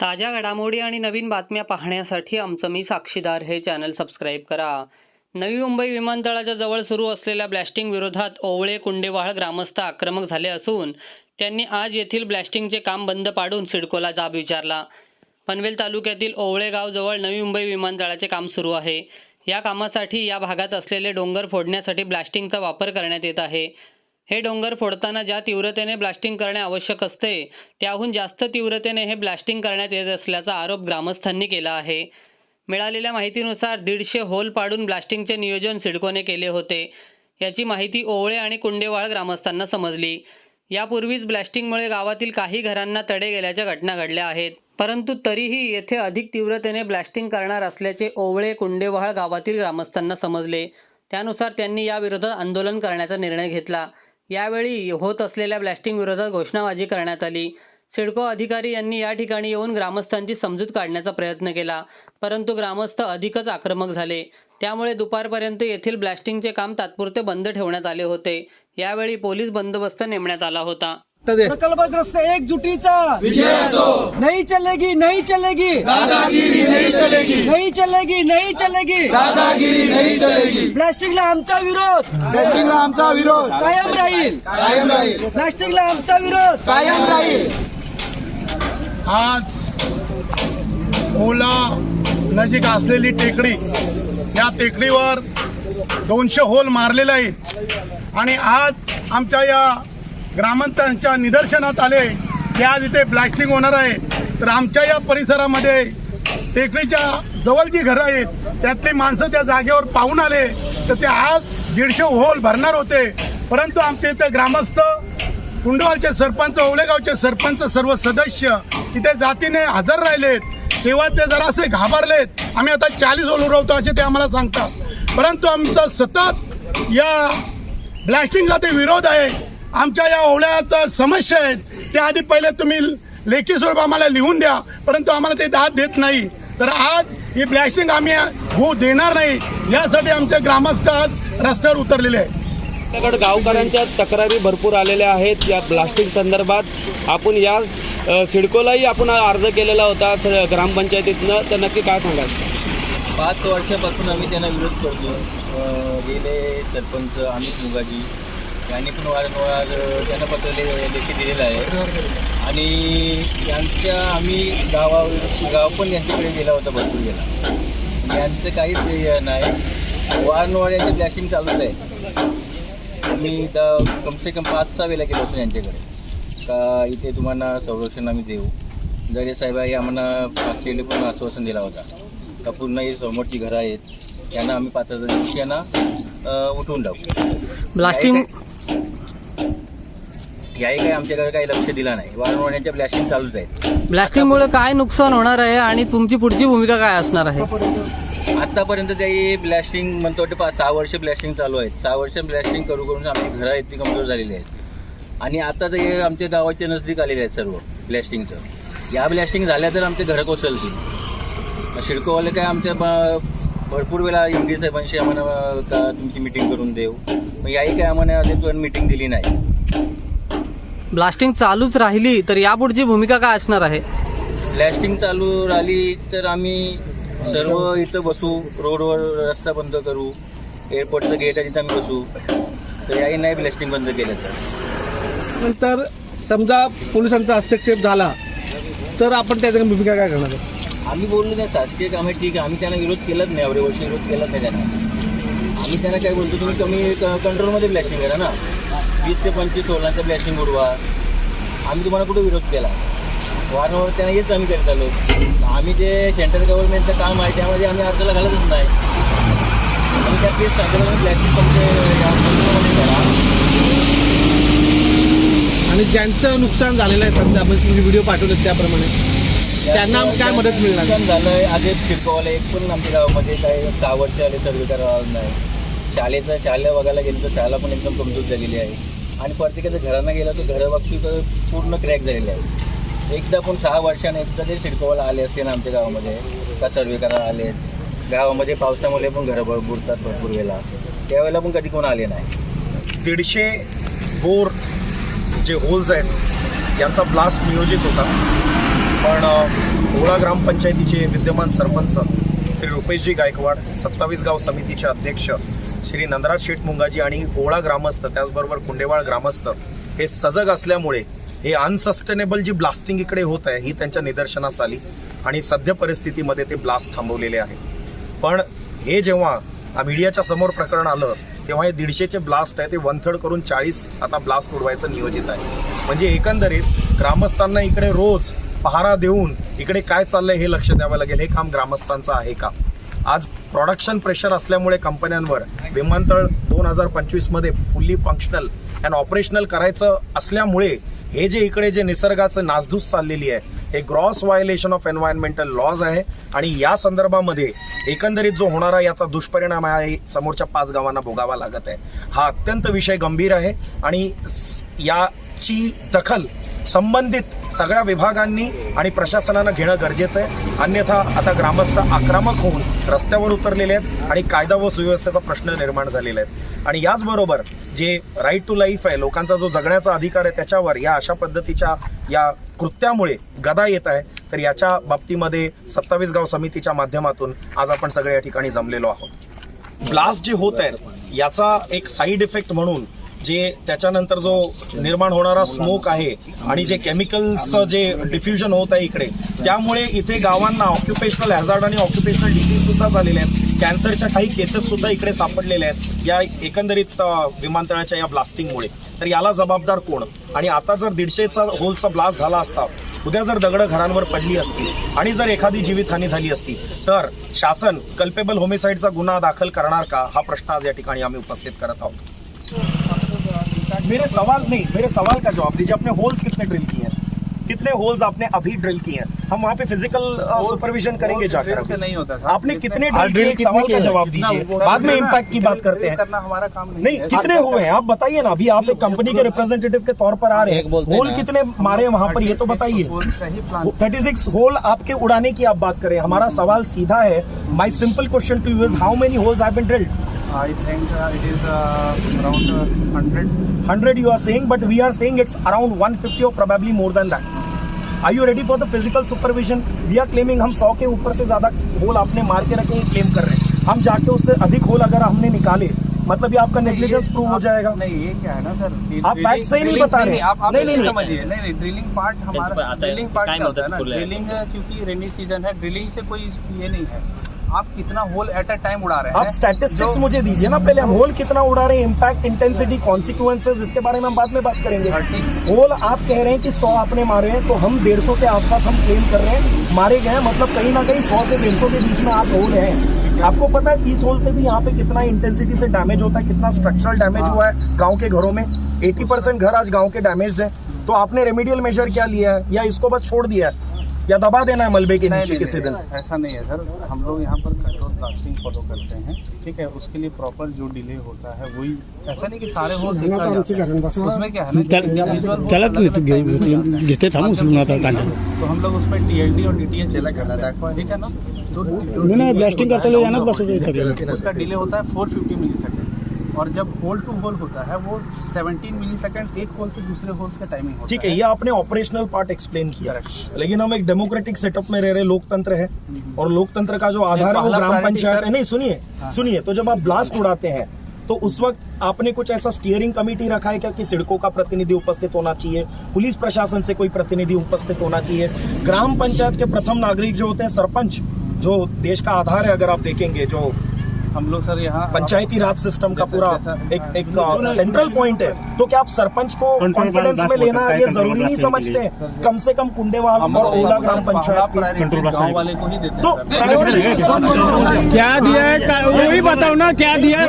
ताज्या घडामोडी आणि नवीन बातम्या पाहण्यासाठी आमचं मी साक्षीदार हे चॅनल सबस्क्राईब करा. नवी मुंबई विमानतळाच्या जवळ सुरू असलेल्या ब्लॅस्टिंग विरोधात ओवळे कुंडेवाळ ग्रामस्थ आक्रमक झाले असून त्यांनी आज येथील ब्लॅस्टिंगचे काम बंद पाडून सिडकोला जाब विचारला. पनवेल तालुक्यातील ओवळे गावजवळ नवी मुंबई विमानतळाचे काम सुरू आहे. या कामासाठी या भागात असलेले डोंगर फोडण्यासाठी ब्लास्टिंगचा वापर करण्यात येत आहे. हे डोंगर फोडताना ज्या तीव्रतेने ब्लास्टिंग करणे आवश्यक असते त्याहून जास्त तीव्रतेने हे ब्लास्टिंग करण्यात येत असल्याचा आरोप ग्रामस्थांनी केला आहे. मिळालेल्या माहितीनुसार दीडशे होल पाडून ब्लास्टिंगचे नियोजन सिडकोने केले होते. याची माहिती ओवळे आणि कुंडेवाळ ग्रामस्थांना समजली. यापूर्वीच ब्लास्टिंगमुळे गावातील काही घरांना तडे गेल्याच्या घटना घडल्या आहेत. परंतु तरीही येथे अधिक तीव्रतेने ब्लास्टिंग करणार असल्याचे ओवळे कुंडेवाळ गावातील ग्रामस्थांना समजले. त्यानुसार त्यांनी याविरोधात आंदोलन करण्याचा निर्णय घेतला. यावेळी होत असलेल्या ब्लास्टिंग विरोधात घोषणाबाजी करण्यात आली. सिडको अधिकारी यांनी या ठिकाणी येऊन ग्रामस्थांची समजूत काढण्याचा प्रयत्न केला. परंतु ग्रामस्थ अधिकच आक्रमक झाले. त्यामुळे दुपारपर्यंत येथील ब्लास्टिंगचे काम तात्पुरते बंद ठेवण्यात आले होते. यावेळी पोलीस बंदोबस्त नेमण्यात आला होता. प्रकल्पग्रस्त एकजुटीचा. नहीं चलेगी नहीं चलेगी. दादागिरी नहीं चलेगी. नहीं चलेगी नहीं चलेगी. दादागिरी नहीं चलेगी. प्लास्टिकला आमचा विरोध. ब्लॅस्टिंगला आमचा विरोध. कायम राहील. कायम राहील. प्लास्टिकला आमचा विरोध. कायम राहील. आज ओला नजीक असलेली टेकडी या टेकडीवर दोनशे होल मारलेले आहेत. आणि आज आमच्या या ग्रामस्थांच्या निदर्शनात आले की आज इथे ब्लास्टिंग होणार आहे. तर आमच्या या परिसरामध्ये टेकडीच्या जवळ जी घरं आहेत त्यातली माणसं त्या जागेवर पाहून आले. तर ते आज दीडशे होल भरणार होते. परंतु आमच्या इथे ग्रामस्थ कुंडवालचे सरपंच ओलेगावचे सरपंच सर्व सदस्य इथे जातीने हजर राहिलेत. तेव्हा ते जरासे घाबरलेत. आम्ही आता चाळीस होल उडवतो असे ते आम्हाला सांगतात. परंतु आमचा सतत या ब्लास्टिंगचा ते विरोध आहे. आमच्या या ओवळ्याचा समस्या आहेत. त्या आधी पहिले तुम्ही लेखी स्वरूप आम्हाला लिहून द्या परंतु आम्हाला ते दाद देत नाही. तर आज ही ब्लास्टिंग आम्ही होऊ देणार नाही यासाठी आमचे ग्रामस्थ आज रस्त्यावर उतरलेले आहेत. आपल्याकडे गावकऱ्यांच्या तक्रारी भरपूर आलेल्या आहेत. या प्लास्टिक संदर्भात आपण या सिडकोलाही आपण अर्ज केलेला होता स- ग्रामपंचायतीतनं. तर नक्की काय सांगाल? पाच वर्षापासून आम्ही त्यांना विरोध करतो गेले सरपंच अमित मुगाजी यांनी पण वारंवार त्यांना पत्र लेखी दिलेलं आहे. आणि यांच्या आम्ही गावा गाव पण यांच्याकडे गेला होता भरपूर गेला यांचं काहीच नाही. वारंवार यांचे ब्लॅशिंग चालूच आहे. आम्ही इथं कमसे कम पाच सहा वेळेला गेलो होतो यांच्याकडे. का इथे तुम्हाला संरक्षण आम्ही देऊ. जरे साहेबांनी आम्हाला वेळी पण आश्वासन दिला होता. का पूर्ण ही समोरची घरं आहेत. त्यांना आम्ही पाच हजार यांना उठवून टाकू. ब्लास्टिंग याही काही आमच्याकडे काही लक्ष दिलं नाही. वारंवार यांच्या ब्लॅस्टिंग चालूच आहेत ब्लास्टिंगमुळे काय नुकसान होणार आहे आणि तुमची पुढची भूमिका काय असणार आहे? आतापर्यंत काही ब्लॅस्टिंग म्हणतो वाटतं पाच सहा वर्ष ब्लॅस्टिंग चालू आहेत. सहा वर्ष ब्लॅस्टिंग करू करून आमची घरं आहेत ती कमजोर झालेली आहेत. आणि आता तर हे आमच्या गावाच्या नजदीक आलेले आहेत सर्व ब्लॅस्टिंगचं या ब्लॅस्टिंग झाल्या तर आमचे घरं कोसळतील. शिडकोवाले काय आमच्या भरपूर वेळा एम डी साहेबांशी आम्हाला का तुमची मिटिंग करून देऊ? मग याही काय आम्हाला अजून मिटिंग दिली नाही. ब्लास्टिंग चालूच राहिली तर यापुढची भूमिका काय असणार आहे? ब्लॅस्टिंग चालू राहिली तर आम्ही सर्व इथं बसू रोडवर रस्ता बंद करू एअरपोर्टचं गेट आहे तिथं आम्ही बसू. तर याही नाही ब्लॅस्टिंग बंद केलं तर. नंतर समजा पोलिसांचा हस्तक्षेप झाला तर आपण त्याच्या भूमिका काय करणार? आहे? आम्ही बोललो नाही शासकीय कामे ठीक आहे आम्ही त्यांना विरोध केलाच नाही एवढे वर्ष विरोध केलाच नाही त्यांना. आम्ही त्यांना काय बोलतो तुम्ही कमी क- कंट्रोलमध्ये ब्लॅशिंग करा ना. वीस ते पंचवीस सोळाचं ब्लॅशिंग उडवा. आम्ही तुम्हाला कुठे विरोध केला? वारंवार त्यांना हेच आम्ही करत आलो. आम्ही जे सेंट्रल गव्हर्नमेंटचं काम आहे त्यामध्ये आम्ही अर्जाला घालतच नाही. आम्ही त्या केस सांगितलं ब्लॅस्टिंग कंट्रोलमध्ये करा. आणि ज्यांचं नुकसान झालेलं आहे समजा आपण तुम्ही व्हिडिओ पाठवले त्याप्रमाणे. त्यांना काय मदत मिळणार? नुकसान झालंय आधीच शिरकवाला एक पण आमच्या गावामध्ये काही सहा वर्ष आले सर्वे करावा नाही. शाळेचं शाळा बघायला गेलं तर शाळा पण एकदम कमजोर झालेली आहे. आणि प्रत्येकाच्या घरांना गेलं तर घरं बघशी तर पूर्ण क्रॅक झालेले आहे. एकदा पण सहा वर्षाने एकदा ते शिडकोवाला आले असते ना आमच्या गावामध्ये का सर्वे करायला आले? गावामध्ये पावसामुळे पण घरं ब- बुडतात भरपूर वेळेला. त्यावेळेला पण कधी कोण आले नाही. दीडशे बोर जे होल्स आहेत यांचा ब्लास्ट नियोजित होता. पण ओळा ग्रामपंचायतीचे विद्यमान सरपंच श्री रुपेशजी गायकवाड सत्तावीस गाव समितीचे अध्यक्ष श्री नंदराज शेठ मुंगाजी आणि ओळा ग्रामस्थ त्याचबरोबर कुंडेवाळ ग्रामस्थ हे सजग असल्यामुळे हे अनसस्टेनेबल जी ब्लास्टिंग इकडे होत आहे ही त्यांच्या निदर्शनास आली आणि सध्या परिस्थितीमध्ये ते ब्लास्ट थांबवलेले आहे. पण हे जेव्हा मीडियाच्या समोर प्रकरण आलं तेव्हा हे दीडशेचे ब्लास्ट आहे ते वन थर्ड करून चाळीस आता ब्लास्ट उडवायचं नियोजित आहे. म्हणजे एकंदरीत ग्रामस्थांना इकडे रोज पहारा देऊन इकडे काय चाललंय हे लक्ष द्यावं लागेल हे काम ग्रामस्थांचं आहे का? आज प्रोडक्शन प्रेशर असल्यामुळे कंपन्यांवर विमानतळ दोन हजार पंचवीसमध्ये फुल्ली फंक्शनल अँड ऑपरेशनल करायचं असल्यामुळे हे जे इकडे जे निसर्गाचं नासधूस चाललेली आहे हे gross violation of environmental laws आहे आणि या संदर्भामध्ये एकंदरीत जो होणारा याचा दुष्परिणाम आहे समोरच्या पाच गावांना भोगावा लागत आहे. हा अत्यंत विषय गंभीर आहे आणि या याची दखल संबंधित सगळ्या विभागांनी आणि प्रशासनानं घेणं गरजेचं आहे. अन्यथा आता ग्रामस्थ आक्रमक होऊन रस्त्यावर उतरलेले आहेत आणि कायदा व सुव्यवस्थेचा प्रश्न निर्माण झालेला आहे आणि याचबरोबर जे राईट टू लाईफ आहे लोकांचा जो जगण्याचा अधिकार आहे त्याच्यावर या अशा पद्धतीच्या या कृत्यामुळे गदा येत आहे. तर याच्या बाबतीमध्ये सत्तावीस गाव समितीच्या माध्यमातून आज आपण सगळे या ठिकाणी जमलेलो आहोत. ब्लास्ट जे होत आहेत याचा एक साईड इफेक्ट म्हणून जे त्याच्यानंतर जो निर्माण होणारा स्मोक आहे आणि जे केमिकल्सचं जे डिफ्युजन होत आहे इकडे त्यामुळे इथे गावांना ऑक्युपेशनल हॅझार्ड आणि ऑक्युपेशनल डिसीज सुद्धा झालेले आहेत. कॅन्सरच्या काही केसेस सुद्धा इकडे सापडलेल्या आहेत. या एकंदरीत विमानतळाच्या या ब्लास्टिंगमुळे तर याला जबाबदार कोण? आणि आता जर दीडशेचा होलचा ब्लास्ट झाला असता उद्या जर दगडं घरांवर पडली असती आणि जर एखादी जीवितहानी झाली असती तर शासन कल्पेबल होमिसाईडचा गुन्हा दाखल करणार का? हा प्रश्न आज या ठिकाणी आम्ही उपस्थित करत आहोत. मेरे सवाल नहीं मेरे सवाल का जवाब दीजिए आपने होल्स कितने ड्रिल किए हैं? कितने होल्स आपने अभी ड्रिल किए हैं? हम वहाँ पे फ़िज़िकल सुपरविजन करेंगे जाकर नहीं होता आपने कितने ड्रिल किए? एक सवाल का जवाब दीजिए। बाद में इम्पैक्ट की बात करते हैं। करना हमारा काम नहीं नहीं कितने हुए हैं? आप बताइए ना अभी आप एक कंपनी के रिप्रेजेंटेटिव के तौर पर आ रहे हैं। होल कितने मारे वहाँ पर ये तो बताइए। ही थर्टी सिक्स होल आपके उड़ाने की आप बात करें। हमारा सवाल सीधा है my simple question to you is how many holes have been drilled I think it is around hundred 100 you are saying, but we are saying it's around 150 or probably more than that. Are you ready for the physical supervision? We are claiming हम 100 के ऊपर से ज़्यादा hole आपने मार के रखे claim कर रहे हैं। हम जाके उससे अधिक होल अगर हमने निकाले मतलब ये आपका नेग्लिजेंस प्रूव हो जाएगा। नहीं ये क्या है ना सर? आप fact सही नहीं बता रहे। आप नहीं, नहीं नहीं, समझिए। नहीं नहीं ड्रिलिंग पार्ट हमारा ड्रिलिंग पार्ट होता है ना ड्रिलिंग क्योंकि रेनी सीज़न है ड्रिलिंग से कोई ये नहीं है। आप कितना होल एट अ टाइम उड़ा रहे हैं? आप स्टैटिस्टिक्स मुझे दीजिए ना पहले होल कितना उड़ा रहे हैं इम्पैक्ट इंटेंसिटी कॉन्सिक्वेंसेज इसके बारे में हम बाद में बात करेंगे। होल आप कह रहे हैं कि 100 आपने मारे हैं तो हम 150 के आसपास हम क्लेम कर रहे हैं मारे गए मतलब कहीं ना कहीं 100 से 150 के बीच में आप होल हैं। आपको पता है तीस होल से भी यहाँ पे कितना इंटेंसिटी से डैमेज होता है कितना स्ट्रक्चरल डैमेज हुआ है गाँव के घरों में। 80 परसेंट घर आज गाँव के डैमेज है। तो आपने रेमेडियल मेजर क्या लिया है? या इसको बस छोड़ दिया है? या दबा देना है मलबे के नीचे किसी दिन? ऐसा नहीं है सर। हम लोग यहाँ पर कंट्रोल ब्लास्टिंग फॉलो करते हैं ठीक है? उसके लिए प्रॉपर जो डिले होता है वही ऐसा नहीं कि सारे होल उसमें क्या है त्याला अलग-अलग तू time में जाता है। घेते थांबू उचलून आता कांदा तो हम लोग उसमें टीएलडी और डीटीएच ठीक है ना? तो ब्लास्टिंग करते यानंच बसवतो सगळं उसका डिले होता है 450 मिली सेकेंड और जब होल टू होल होता है वो 17 मिली सेकेंड एक होल से दूसरे होल्स का टाइमिंग होता ठीक है ये आपने ऑपरेशनल पार्ट एक्सप्लेन किया. लेकिन हम एक डेमोक्रेटिक सेटअप में रह रहे लोकतंत्र है। और लोकतंत्र का जो आधार है वो ग्राम पंचायत है। नहीं सुनिए सुनिए तो जब आप ब्लास्ट उड़ाते हैं तो उस वक्त आपने कुछ ऐसा स्टीयरिंग कमेटी रखा है क्या कि सिड़कों का प्रतिनिधि उपस्थित होना चाहिए पुलिस प्रशासन से कोई प्रतिनिधि उपस्थित होना चाहिए? ग्राम पंचायत के प्रथम नागरिक जो होते हैं सरपंच जो देश का आधार है अगर आप देखेंगे जो हम लोग सर यहाँ पंचायती राज सिस्टम का पूरा एक एक सेंट्रल पॉइंट है। तो क्या आप सरपंच को कॉन्फिडेंस में लेना ये ज़रूरी नहीं समझते। कम से कम कुंडेवाल और ओला ग्राम पंचायत की वाले को ही देते तो प्रायोरिटी क्या दिया है? वही बताओ ना क्या दिया है?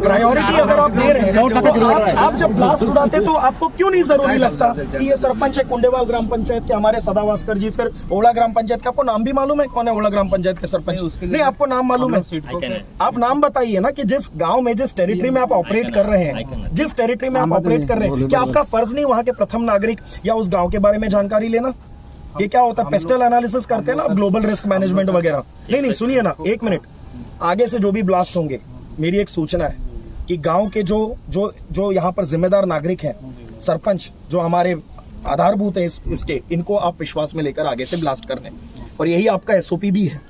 प्रायोरिटी अगर आप दे रहे हैं तो आप, आप जब ब्लास्ट उड़ाते तो आपको क्यों नहीं ज़रूरी लगता कि ये सरपंच है कुंडेवाल ग्राम पंचायत के हमारे सदावास्कर जी फिर ओला ग्राम पंचायत का आपको नाम भी मालूम है कौन है ओला ग्राम पंचायत के सरपंच? नहीं आपको नाम मालूम है? आप नाम बताइए ना कि जिस गाँव में जिस टेरिटरी में आप ऑपरेट कर रहे हैं जिस टेरिटरी में आप ऑपरेट कर रहे हैं क्या आपका फ़र्ज़ नहीं वहाँ के प्रथम नागरिक या उस गाँव के बारे में जानकारी लेना? ये क्या होता है? पेस्टल एनालिसिस करते हैं ना ग्लोबल रिस्क मैनेजमेंट वगैरह। नहीं नहीं सुनिए ना एक मिनट। आगे से जो भी ब्लास्ट होंगे मेरी एक सूचना है कि गाँव के जो जो जो यहाँ पर जिम्मेदार नागरिक हैं सरपंच जो हमारे आधारभूत है इस, इसके इनको आप विश्वास में लेकर आगे से ब्लास्ट करने और यही आपका एसओपी भी है।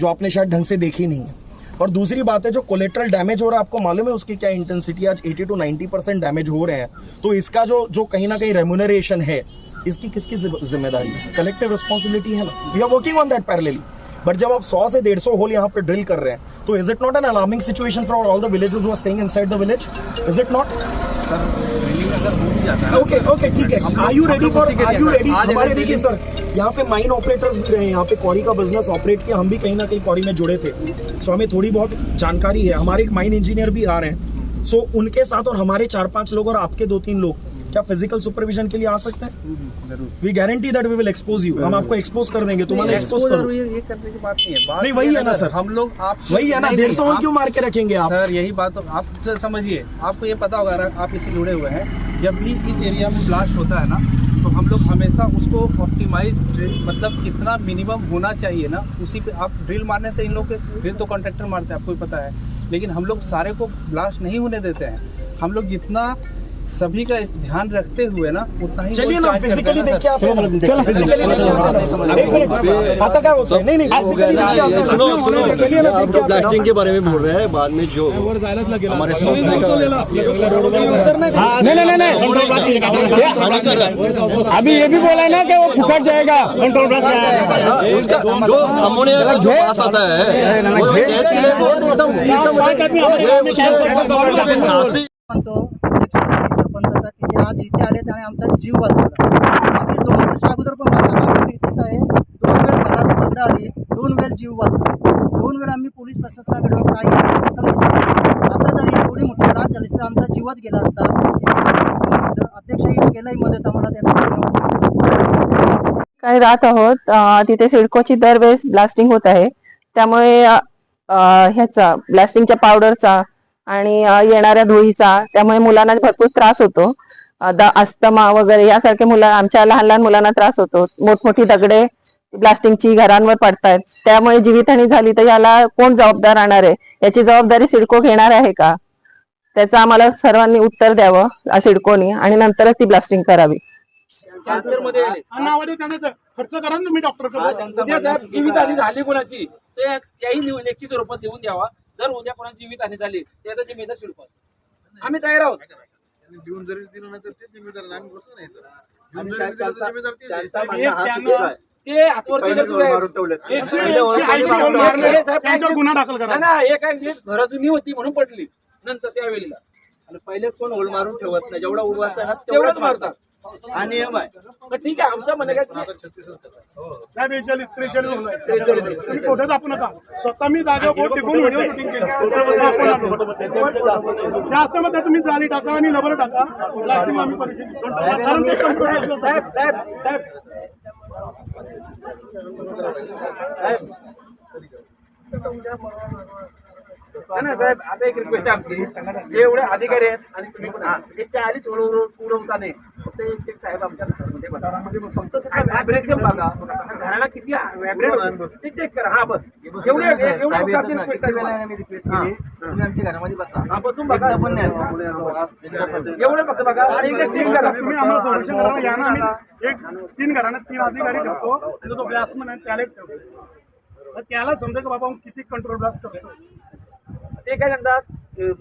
जो आपने शायद ढंग से देखी नहीं है। और दूसरी बात है, जो कोलेट्रल डैमेज हो रहा है, आपको मालूम है उसकी क्या इंटेंसिटी आज 80 टू 90 परसेंट डैमेज हो रहे हैं। तो इसका जो जो कहीं ना कहीं रेमुनरेशन है, इसकी किसकी ज़िम्मेदारी है? कलेक्टिव रिस्पॉन्सिबिलिटी है ना? We are working on that parallelly but जब आप 100 से 150 होल यहाँ पे ड्रिल कर रहे हैं तो is it not an alarming situation for all the villages are staying inside the village is it not okay okay ठीक है। Are you ready for are you ready हमारे देखिए सर यहाँ पे माइन ऑपरेटर्स भी रहे हैं यहाँ पे कॉरी का बिज़नेस ऑपरेट किया हम भी कहीं ना कहीं कॉरी में जुड़े थे। सो हमें थोड़ी बहुत जानकारी है। हमारे एक माइन इंजीनियर भी आ रहे हैं। सो so, उनके साथ और हमारे चार पाँच लोग और आपके दो तीन लोग क्या फ़िज़िकल सुपरविजन के लिए आ सकते हैं? We guarantee that we will expose you हम आपको एक्सपोज कर देंगे तुम्हारा एक्सपोज करो। ये करने की बात नहीं है। बात नहीं, वही है ना, सर। हम लोग आप वही है ना डेढ़ नहीं, सौ क्यों मार के रखेंगे आप? सर यही बात तो आप समझिए। आपको ये पता होगा आप इससे जुड़े हुए हैं। जब भी इस एरिया में ब्लास्ट होता है ना तो हम लोग हमेशा उसको ऑप्टिमाइज मतलब कितना मिनिमम होना चाहिए ना उसी पे आप ड्रिल मारने से इन लोग के ड्रिल तो कॉन्ट्रैक्टर मारते हैं आपको पता है। लेकिन हम लोग सारे को ब्लास्ट नहीं होने देते हैं। हम लोग जितना सभी का ध्यान रखते हुए ना उतना ही चलिए ना फिजिकली ना, देख के आप चलो फिजिकली मिनट आता क्या होता है? नहीं नहीं सुनो सुनो चलिए ना देख आप के तो आप ब्लास्टिंग के बारे में बोल रहे हैं बाद में जो हमारे संस्था का नहीं नहीं। नहीं नहीं अभी ये भी बोला है ना कि वो फुकट जाएगा। कंट्रोल उसका जो अमोनिया का जो पास आता है वो एकदम एकदम आज इथे आले त्याने आमचा जीव वाचवला. मागील दोन वर्ष अगोदर पण माझा हा इथेच आहे. दोन वेळ घरावर दगड आली दोन वेळ जीव वाचला. दोन वेळ आम्ही पोलीस प्रशासनाकडे काही दखल घेतली. आता जरी एवढी मोठी लाच झाली तर आमचा जीवच गेला असता. अध्यक्षही केलंही मदत आम्हाला त्याचा धन्यवाद काय राहत आहोत तिथे सिडकोची दरवेळेस ब्लास्टिंग होत आहे. त्यामुळे ह्याचा ब्लास्टिंगच्या पावडरचा आणि येणाऱ्या धुळीचा त्यामुळे मुलांना भरपूर त्रास होतो. अं, द- अस्थमा वगैरे यासारखे मुलं आमच्या लहान लहान मुलांना त्रास होतो. मोठमोठी दगडे ब्लास्टिंगची घरांवर पडतायत. त्यामुळे जीवितहानी झाली तर याला कोण जबाबदार राहणार आहे? याची जबाबदारी सिडको घेणार आहे का? त्याचं आम्हाला सर्वांनी उत्तर द्यावं सिडकोनी. आणि नंतरच ती ब्लास्टिंग करावी. कॅन्सरमध्ये खर्च करा ना मी डॉक्टर उद्या साहेब जीवित हानी झाली कोणाची ते त्याही लिहून लेखी स्वरूपात लिहून द्यावा. जर उद्या कोणाची जीवित हानी झाली त्याचा जिम्मेदार शिल्प आम्ही तयार आहोत. लिहून जरी दिलं नाही तर ते जिम्मेदार आम्ही बसलो नाही तर. ते त्यांच्यावर गुन्हा दाखल करा. नाही, नाही, एक जुनी होती म्हणून पडली. नंतर त्यावेळेला. आणि पहिले कोण होल मारून ठेवत नाही. जेवढा उडवायचा ना तेवढंच मारतात. हा नियम आहे पण ठीक आहे आमचं म्हणणं काय? तुम्ही- नाही, बेचाळीस त्रेचाळीस. त्रेचाळीस. तुम्ही खोटं दाखवू नका स्वतः मी जागेवर बोट टिकून व्हिडिओ शूटिंग केली. जास्त मग तुम्ही जाळी टाका आणि लबर टाका. लागतील आम्ही परीक्षेत. कारण ते control असलं साहेब साहेब साहेब. साहेब. नाही, साहेब आता एक रिक्वेस्ट आहे आमची. जे एवढे अधिकारी आहेत आणि तुम्ही पण हे चाळीस उडवता नाही. फक्त एक एक साहेब आमच्या घरामध्ये बसा. फक्त व्हायब्रेशन बघा. घराला किती व्हायब्रेट ते चेक करा. हा बस. एवढे एवढे फक्त. आमच्या घरामध्ये बसा. हा, बसून बघा. एवढे फक्त बघा. आणि एकदा चेक करा. तुम्ही आम्हाला करा. या ना. आम्ही एक तीन घराने तीन अधिकारी ठेवतो. आणि तो ब्लास्टमन आहे त्याला ठेवतो. त्याला समजा की बाबा किती कंट्रोल ब्लास्ट करतो ते काय सांगतात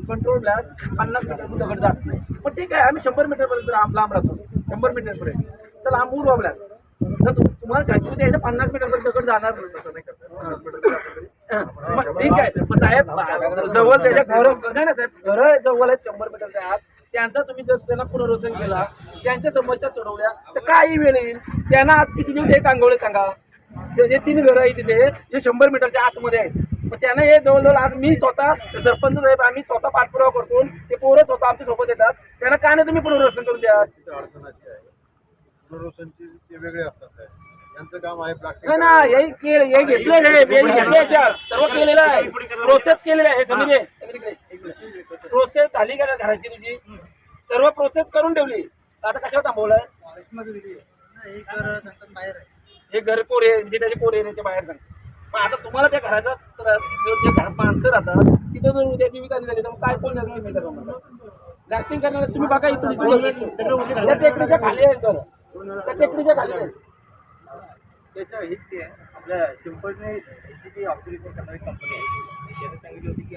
कंट्रोल ग्लास पन्नास मीटर दगड जात नाही. पण ठीक आहे आम्ही शंभर मीटर पर्यंत लांब लांब राहतो शंभर मीटर पर्यंत तर लांब मूड वाबल्यास तर तुम्हाला शाश्वती आहे ना पन्नास मीटर पर्यंत दगड जाणार. मग ठीक आहे. मग साहेब जवळ त्याच्या घर नाही ना साहेब. घर जवळ आहेत शंभर मीटरच्या आत. त्यांचा तुम्ही जर त्यांना पुनर्वसन केला त्यांच्या समस्या सोडवल्या तर काही वेळ येईल त्यांना आज किती दिवस हे टांगवले सांगा. जे तीन घरं आहेत तिथे जे शंभर मीटरच्या आतमध्ये आहेत. त्यांना हे जवळजवळ आज मी स्वतः सरपंच साहेब आम्ही स्वतः पाठपुरावा करतो. ते पोरं स्वतः आमच्यासोबत येतात. त्यांना काय नाही तुम्ही पुनर्वसन करून द्या. अडचणाची आहे. पुनर्वसनची ते वेगळे असतात साहेब. यांचं काम आहे प्लास्टिक नाही ना हे केलं हे बेल घेतलं याच्यात सर्व केलेलं आहे. प्रोसेस केलेलं आहे समजले प्रोसेस झाली का घराची तुझी? सर्व प्रोसेस करून ठेवली. आता कशावर थांबवलंय? हे घर कोरे म्हणजे त्याचे कोरे याच्या बाहेर सांग मग आता तुम्हाला त्या घराचा त्रास माणसं राहतात तिथं जर उद्या जीवित झाली तर मग काय कोण निर्णय मिळतात लास्टिंग करणार तुम्ही बघा इथून त्या टेकडीच्या खाली आहे त्या टेकडीच्या खाली आहे. त्याचं हेच ते आहे. आपल्या सिम्पलने जी ऑब्झर्वेशन करणारी कंपनी आहे. त्याने सांगितलं होती की